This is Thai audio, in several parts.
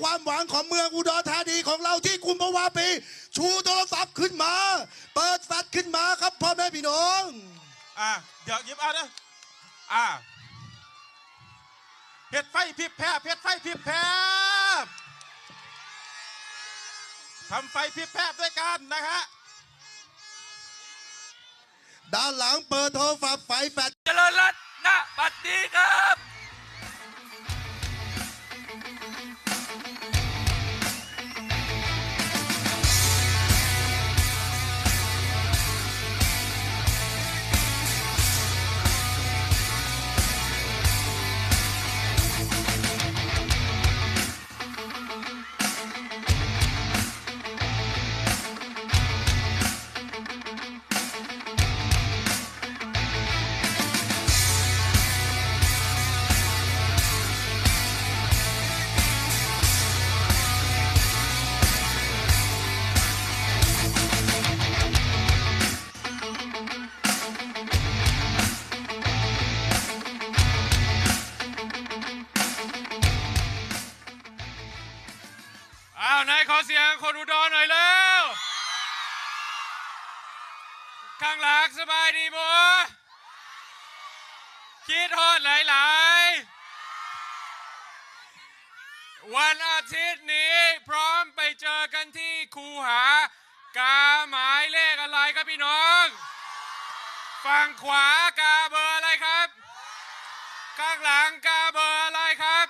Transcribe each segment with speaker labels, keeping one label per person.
Speaker 1: ความหวังของเมืองอุดรธานีของเราที่กุมภาวาปี ชูโทรศัพท์ขึ้นมา เปิดแฟลชขึ้นมาครับพ่อแม่พี่น้อง
Speaker 2: อ่าเดี๋ยวหยิบเอานะอ่าเพชรไฟพริบแพรบเพชรไฟพริบแพรบทำไฟพริบแพรบด้วยกันนะฮะ
Speaker 1: ด้านหลังเปิดโทรศัพท์ไฟแฟลช
Speaker 3: เจริญรัตน์ณบัดนี้ครับ ยดีบัวคิดฮอดหลายๆ วันอาทิตย์นี้พร้อมไปเจอกันที่คูหากาหมายเลขอะไรครับพี่น้อง ฝั่งขวากาเบอร์อะไรครับ ข้างหลังกาเบอร์อะไรครับ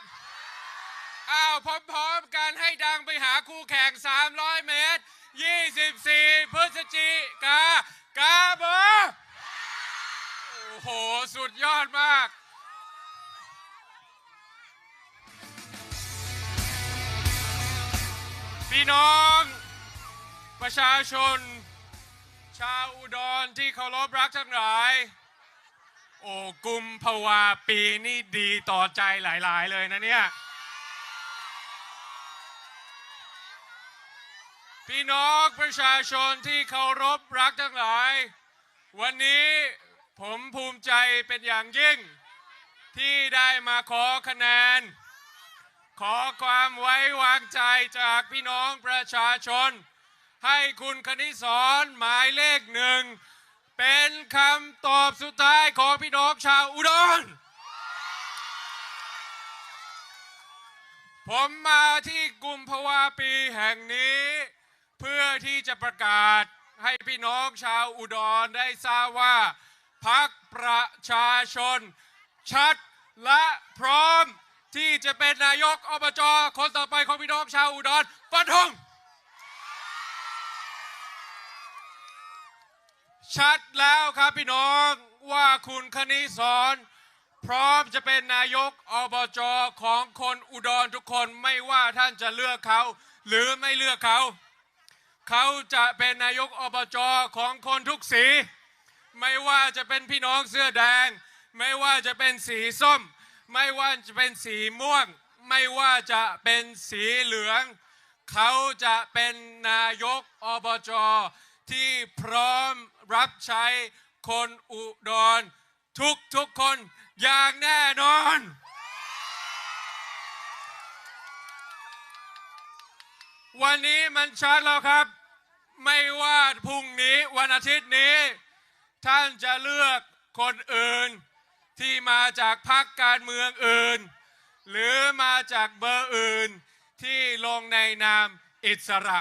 Speaker 3: อ้าวพร้อมๆกันให้ดังไปหาคู่แข่ง 300 เมตร 24 พฤศจิกากาเบอร์ อ้โห สุดยอดมาก พี่น้อง ประชาชน ชาวอุดรที่เคารพรักทั้งหลาย โอ้กุมภาวาปีนี่ดีต่อใจหลาย ๆ เลยนะเนี่ย พี่น้องประชาชนที่เคารพรักทั้งหลาย วันนี้ ผมภูมิใจเป็นอย่างยิ่ง ที่ได้มาขอคะแนน ขอความไว้วางใจจากพี่น้องประชาชน ให้คุณคณิสรหมายเลขหนึ่ง เป็นคำตอบสุดท้ายของพี่น้องชาวอุดรผมมาที่กุมภาวาปีแห่งนี้ เพื่อที่จะประกาศให้พี่น้องชาวอุดรได้ทราบว่า พักประชาชน ชัดและพร้อมที่จะเป็นนายกอบจคนต่อไปของพี่น้องชาวอุดรฟันธงชัดแล้วครับพี่น้องว่าคุณคณิสรพร้อมจะเป็นนายกอบจของคนอุดรทุกคนไม่ว่าท่านจะเลือกเขา หรือไม่เลือกเขา เขาจะเป็นนายกอบจของคนทุกสี ไม่ว่าจะเป็นพี่น้องเสื้อแดง ไม่ว่าจะเป็นสีส้ม ไม่ว่าจะเป็นสีม่วง ไม่ว่าจะเป็นสีเหลือง เขาจะเป็นนายกอบจที่พร้อมรับใช้คนอุดร ทุกทุกคนอย่างแน่นอน วันนี้มันชัดแล้วครับ ไม่ว่าพรุ่งนี้วันอาทิตย์นี้ ท่านจะเลือกคนอื่น ที่มาจากพรรคการเมืองอื่น หรือมาจากเบอร์อื่นที่ลงในนามอิสระ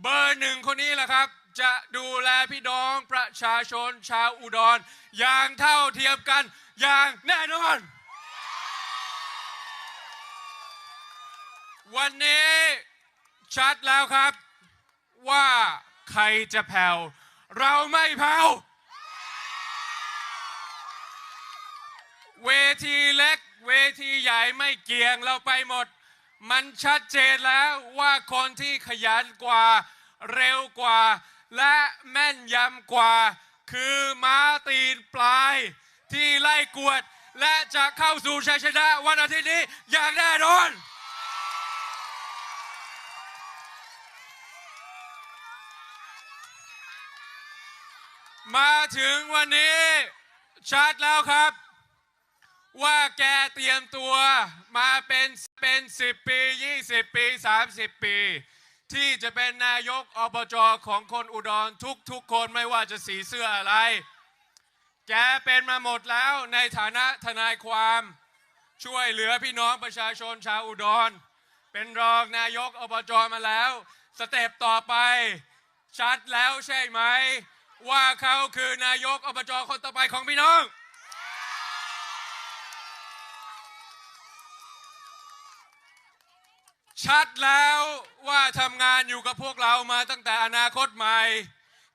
Speaker 3: เบอร์หนึ่งคนนี้แหละครับจะดูแลพี่น้องประชาชนชาวอุดร อย่างเท่าเทียมกันอย่างแน่นอน วันนี้ชัดแล้วครับว่าใครจะแผ่ว เราไม่แผ่วเวทีเล็ก เวทีใหญ่ไม่เกี่ยงเราไปหมด มันชัดเจนแล้วว่าคนที่ขยันกว่าเร็วกว่า และแม่นยำกว่า คือม้าตีนปลายที่ไล่กวด และจะเข้าสู่ชัยชนะวันอาทิตย์นี้อย่างแน่นอน มาถึงวันนี้ชัดแล้วครับ ว่าแกเตรียมตัวมาเป็นเป็น10 ปี 20 ปี 30 ปี ที่จะเป็นนายกอบจของคนอุดรทุกๆคนไม่ว่าจะสีเสื้ออะไร แกเป็นมาหมดแล้วในฐานะทนายความ ช่วยเหลือพี่น้องประชาชนชาวอุดร เป็นรองนายกอบจมาแล้ว สเต็ปต่อไปชัดแล้วใช่ไหม ว่าเขาคือนายกอบจคนต่อไปของพี่น้อง ชัดแล้วว่าทำงานอยู่กับพวกเรามาตั้งแต่อนาคตใหม่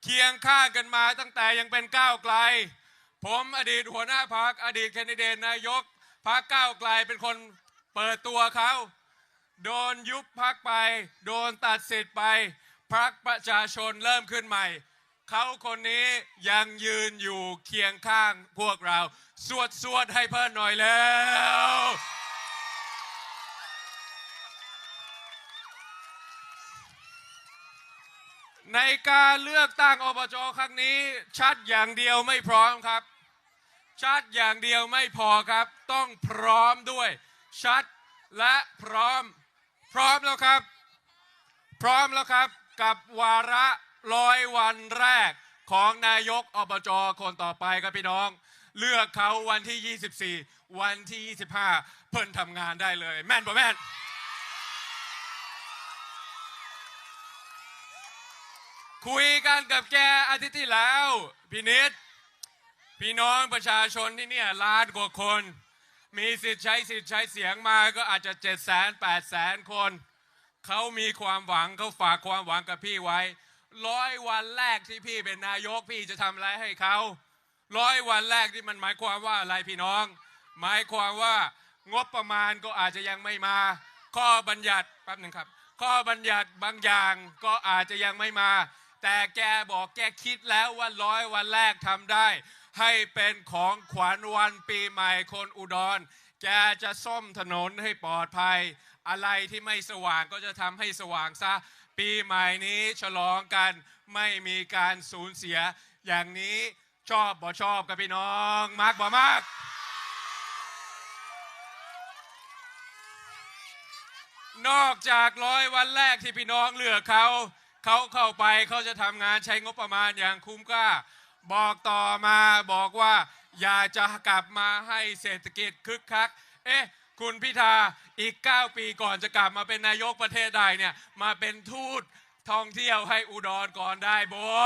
Speaker 3: เคียงข้างกันมาตั้งแต่ยังเป็นก้าวไกล ผมอดีตหัวหน้าพักอดีตแคนดิเดตนายกพักก้าวไกลเป็นคนเปิดตัวเขาโดนยุบพักไป โดนตัดสิทธิ์ไปพักประชาชนเริ่มขึ้นใหม่ เขาคนนี้ยังยืนอยู่เคียงข้างพวกเรา สวดสวดให้เพิ่นหน่อยแล้ว ในการเลือกตั้งอบจครั้งนี้ ชัดอย่างเดียวไม่พร้อมครับ ชัดอย่างเดียวไม่พอครับ ต้องพร้อมด้วย ชัดและพร้อม พร้อมแล้วครับ พร้อมแล้วครับกับวาระ ร้อยวันแรกของนายกอบจคนต่อไปครับพี่น้อง เลือกเขาวันที่ 24 วันที่ 25 เพิ่นทำงานได้เลย แม่นป่ะแม่นคุยกันกับแกอาทิตย์ที่แล้วพี่นิดพี่น้องประชาชนที่เนี่ยล้านกว่าคน มีสิทธิ์ใช้สิทธิ์ใช้เสียงมาก็อาจจะ7 0 0 0 0 0 8 0 0 0คน เขามีความหวังเขาฝากความหวังกับพี่ไว้ ร้อยวันแรกที่พี่เป็นนายกพี่จะทำอะไรให้เขาร้อยวันแรกที่มันหมายความว่าอะไรพี่น้อง หมายความว่างบประมาณก็อาจจะยังไม่มา ข้อบัญญัติแป๊บหนึ่งครับ ข้อบัญญัติบางอย่างก็อาจจะยังไม่มา แต่แกบอกแกคิดแล้วว่าร้อยวันแรกทำได้ ให้เป็นของขวัญวันปีใหม่คนอุดร แกจะซ่อมถนนให้ปลอดภัย อะไรที่ไม่สว่างก็จะทำให้สว่างซะ ปีใหม่นี้ฉลองกันไม่มีการสูญเสีย อย่างนี้ชอบบ่ชอบกับพี่น้องมากบ่มาก นอกจากร้อยวันแรกที่พี่น้องเลือกเขาเขาเข้าไปเขาจะทำงานใช้งบประมาณอย่างคุ้มค่าบอกต่อมาบอกว่า อยากจะกลับมาให้เศรษฐกิจคึกคัก เอ๊ะ คุณพิธาอีก 9 ปีก่อนจะกลับมาเป็นนายกประเทศใดเนี่ยมาเป็นทูตท่องเที่ยวให้อุดรก่อนได้บัว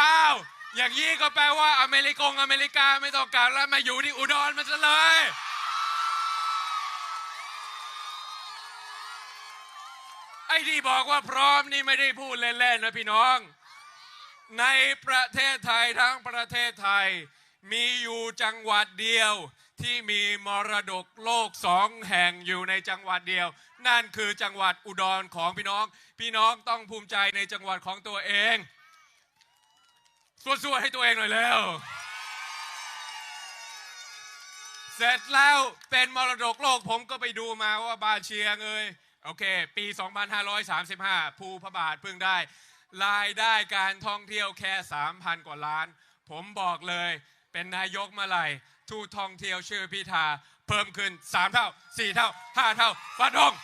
Speaker 3: อ้าว อย่างนี้ก็แปลว่าอเมริกงอเมริกาไม่ต้องการแล้วมาอยู่ที่อุดรมันจะเลย ไอ้ที่บอกว่าพร้อมนี่ไม่ได้พูดเล่นๆนะพี่น้อง ในประเทศไทยทั้งประเทศไทย มีอยู่จังหวัดเดียวที่มีมรดกโลกสองแห่งอยู่ในจังหวัดเดียว นั่นคือจังหวัดอุดรของพี่น้อง พี่น้องต้องภูมิใจในจังหวัดของตัวเองสวดๆให้ตัวเองหน่อยแล้ว เสร็จแล้วเป็นมรดกโลกผมก็ไปดูมาว่าบาเชียงเอ้ยโอเค ปี 2535 ภูพระบาทเพิ่งได้ รายได้การท่องเที่ยวแค่ 3,000 กว่าล้าน ผมบอกเลย เป็นนายกเมื่อไหร่ทูตท่องเที่ยวชื่อพิธา เพิ่มขึ้น 3 เท่า 4 เท่า 5 เท่าฟันธง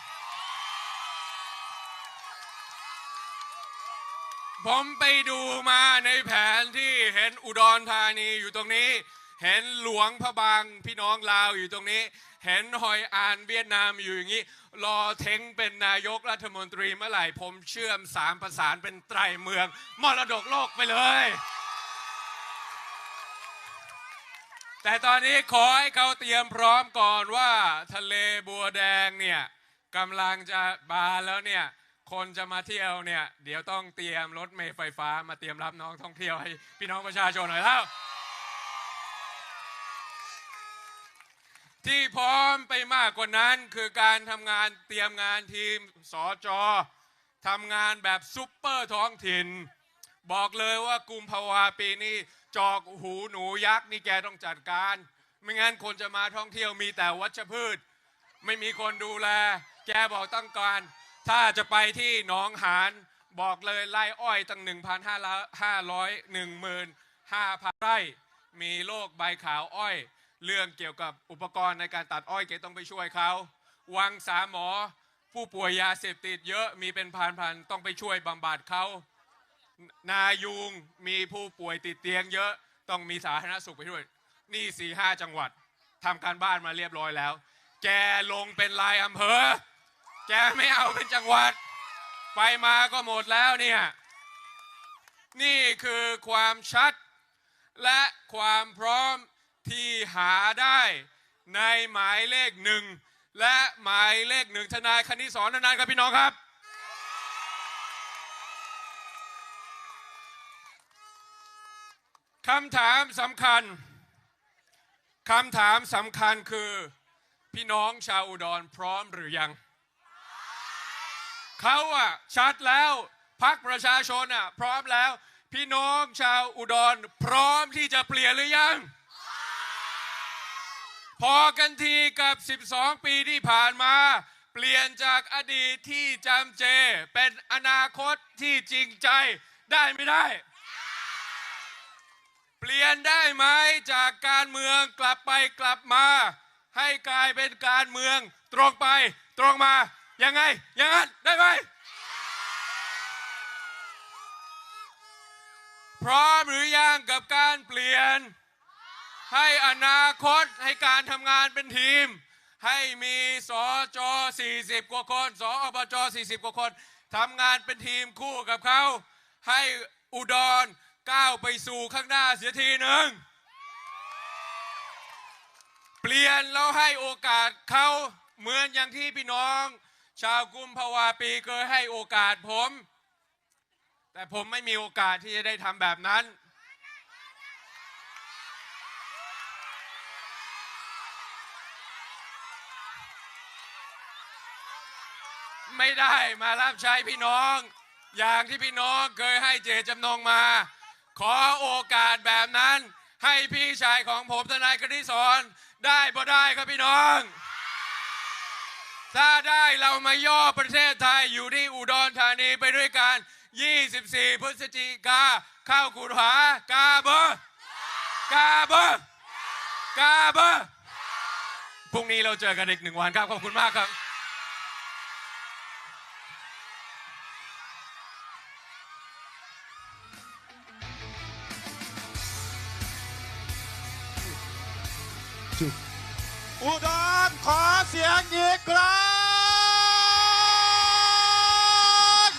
Speaker 3: ผมไปดูมาในแผนที่เห็นอุดรธานีอยู่ตรงนี้ เห็นหลวงพระบางพี่น้องลาวอยู่ตรงนี้ เห็นหอยอานเวียดนามอยู่อย่างนี้ รอเทงเป็นนายกรัฐมนตรีเมื่อไหร่ ผมเชื่อมสามประสานเป็นไตรเมือง มรดกโลกไปเลย แต่ตอนนี้ขอให้เขาเตรียมพร้อมก่อนว่าทะเลบัวแดงเนี่ยกำลังจะบานแล้วเนี่ยคนจะมาเที่ยวเนี่ย เดี๋ยวต้องเตรียมรถเมล์ไฟฟ้ามาเตรียมรับน้องท่องเที่ยวให้พี่น้องประชาชนหน่อยแล้ว ที่พร้อมไปมากกว่านั้นคือการทำงานเตรียมงานทีมสอจอทำงานแบบซุปเปอร์ท้องถิ่น บอกเลยว่ากุมภาวาปีนี้จอกหูหนูยักษ์นี่แกต้องจัดการ ไม่งั้นคนจะมาท่องเที่ยวมีแต่วัชพืช ไม่มีคนดูแล แกบอกต้องการ ถ้าจะไปที่หนองหานบอกเลยไล่อ้อยตั้ง 1,500 1 5 0 0 0 ไร่มีโรคใบขาวอ้อย เรื่องเกี่ยวกับอุปกรณ์ในการตัดอ้อยเกต้องไปช่วยเขา วังสามหมอ ผู้ป่วยยาเสพติดเยอะมีเป็นพันๆต้องไปช่วยบำบัดเขานายุงมีผู้ป่วยติดเตียงเยอะต้องมีสาธารณสุขไปด้วย นี่สี่ห้าจังหวัดทำการบ้านมาเรียบร้อยแล้ว แกลงเป็นรายอำเภอ แกไม่เอาเป็นจังหวัด ไปมาก็หมดแล้วเนี่ย นี่คือความชัดและความพร้อม ที่หาได้ในหมายเลขหนึ่งและหมายเลขหนึ่งทนายคณิสอนนานๆครับพี่น้องครับ คำถามสำคัญ คำถามสำคัญคือ พี่น้องชาวอุดรพร้อมหรือยัง เขาอะชัดแล้วพักประชาชนอะพร้อมแล้ว พี่น้องชาวอุดรพร้อมที่จะเปลี่ยนหรือยัง พอกันทีกับ 12 ปีที่ผ่านมา เปลี่ยนจากอดีตที่จำเจ เป็นอนาคตที่จริงใจได้ไม่ได้ เปลี่ยนได้ไหมจากการเมืองกลับไปกลับมา ให้กลายเป็นการเมืองตรงไปตรงมา ยังไงอย่างนั้นได้ไหมพร้อมหรือยังกับการเปลี่ยน ให้อนาคตให้การทำงานเป็นทีม ให้มีสจ40 กว่าคนสอบจ40 กว่าคนทำงานเป็นทีมคู่กับเขา ให้อุดรก้าวไปสู่ข้างหน้าเสียทีหนึ่งเปลี่ยนแล้วให้โอกาสเขาเหมือนอย่างที่พี่น้อง ชาวกุมภาวาปีเคยให้โอกาสผม แต่ผมไม่มีโอกาสที่จะได้ทำแบบนั้น ไม่ได้มารับใช้พี่น้อง อย่างที่พี่น้องเคยให้เจตจำนงมา ขอโอกาสแบบนั้น ให้พี่ชายของผมทนายกฤษรได้บ่ได้ครับพี่น้อง ถ้าได้เรามาย่อประเทศไทยอยู่ที่อุดรธานีไปด้วยกัน 24 พฤศจิกาเข้ากุฎหากาเบอร์กาเบอร์กาเบอร์พรุ่งนี้เราเจอกันอีกหนึ่งวันครับ ขอบคุณมากครับ
Speaker 2: อุดรขอเสียงอีกครั้ง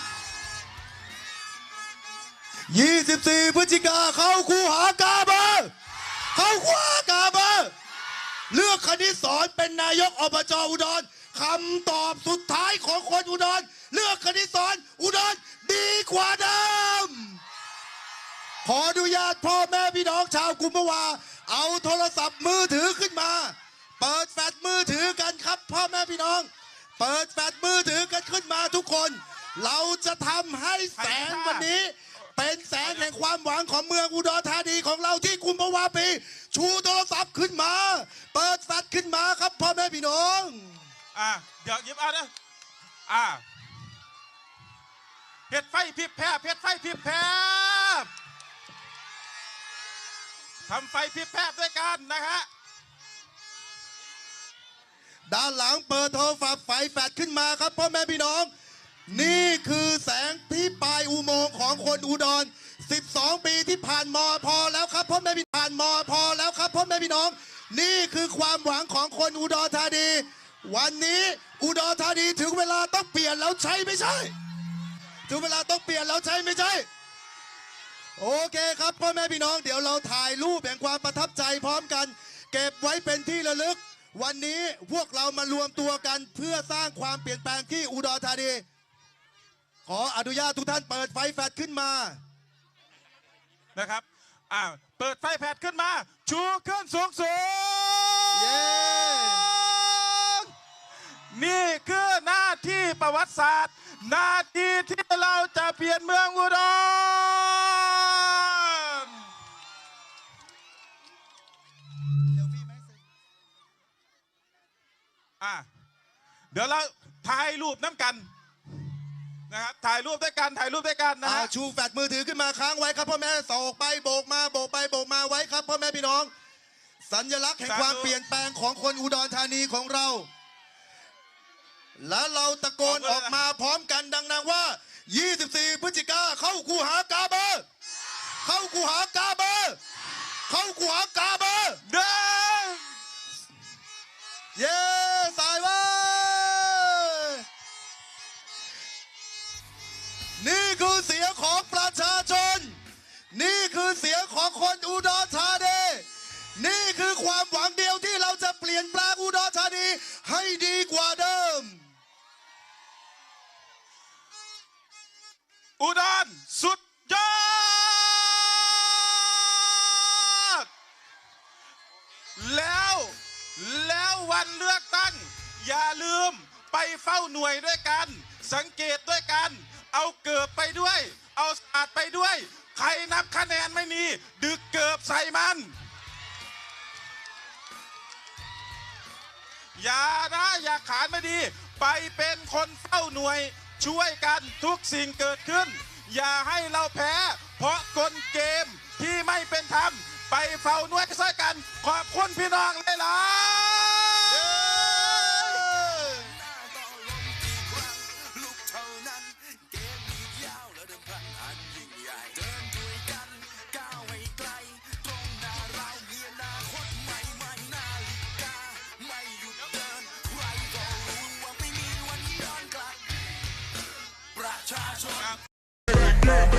Speaker 1: 24 พฤศจิกาเข้าคูหากาเบอร์เข้าคูหากาเบอร์เลือกคณิตสอนเป็นนายกอบจอุดรคำตอบสุดท้ายของคนอุดรเลือกคณิตสอนอุดรดีกว่าเดิม ขออนุญาตพ่อแม่พี่น้องชาวกุมภาวา เอาโทรศัพท์มือถือขึ้นมา เปิดแฟลชมือถือกันครับ พ่อแม่พี่น้อง เปิดแฟลชมือถือกันขึ้นมาทุกคน เราจะทำให้แสงวันนี้ เป็นแสงแห่งความหวังของเมืองอุดรธานีของเราที่กุมภาวาปี ชูโทรศัพท์ขึ้นมา เปิดแฟลชขึ้นมาครับพ่อแม่พี่น้อง
Speaker 2: อะเดี๋ยวยิบเอานะอะเพชรไฟพิบแพรเพชรไฟพิบแพร ทำไฟพิแพรบด้วยกันนะฮะ
Speaker 1: ด้านหลังเปิดโทรศัพท์ไฟแฟลชขึ้นมาครับพ่อแม่พี่น้อง นี่คือแสงที่ปลายอุโมงค์ของคนอุดร 12 ปีที่ผ่านมอพอแล้วครับพ่อแม่พี่ผ่านมอพอแล้วครับพ่อแม่พี่น้อง นี่คือความหวังของคนอุดรธานี วันนี้อุดรธานีถึงเวลาต้องเปลี่ยนแล้วใช่ไม่ใช่ ถึงเวลาต้องเปลี่ยนแล้วใช่ไม่ใช่ โอเคครับพ่อแม่พี่น้องเดี๋ยวเราถ่ายรูปแห่งความประทับใจพร้อมกัน เก็บไว้เป็นที่ระลึก วันนี้พวกเรามารวมตัวกันเพื่อสร้างความเปลี่ยนแปลงที่อุดรธานี ขออนุญาตทุกท่านเปิดไฟแฟลชขึ้นมา
Speaker 2: นะครับอ่าเปิดไฟแพดขึ้นมา ชูขึ้นสูงสูง
Speaker 1: เย้
Speaker 2: นี่คือหน้าที่ประวัติศาสตร์ หน้าที่ที่เราจะเปลี่ยนเมืองอุดร อะเดี๋ยวเราถ่ายรูปน้ำกันนะครับถ่ายรูปด้วยกันถ่ายรูปด้วยกันนะ
Speaker 1: อ่า
Speaker 2: ฮะ
Speaker 1: ชูแฟดมือถือขึ้นมาค้างไว้ครับพ่อแม่ส่งออกไปโบกมาโบกไปโบกมาไว้ครับพ่อแม่พี่น้อง สัญลักษณ์แห่งความเปลี่ยนแปลงของคนอุดรธานีของเรา และเราตะโกนออกมาพร้อมกันดังๆว่า 24 พฤศจิกาเข้าคูหากาเบอร์เข้าคูหากาเบอร์เข้าคูหากาเบอร์
Speaker 2: เดิน
Speaker 1: เย้ คือเสียงของประชาชน นี่คือเสียงของคนอุดรธานีนี่คือความหวังเดียวที่เราจะเปลี่ยนแปลงอุดรธานีให้ดีกว่าเดิม
Speaker 2: อุดรสุดยอด แล้วแล้ววันเลือกตั้ง อย่าลืมไปเฝ้าหน่วยด้วยกัน สังเกตด้วยกัน เอาเกือบไปด้วย เอาศาสตร์ไปด้วย ใครนับคะแนนไม่มี ดึกเกือบใส่มัน อย่านะอย่าขานไม่ดี ไปเป็นคนเฝ้าหน่วย ช่วยกันทุกสิ่งเกิดขึ้น อย่าให้เราแพ้ เพราะกลเกมที่ไม่เป็นธรรมไปเฝ้าหน่วยช่วยกัน ขอบคุณพี่น้องเลยล่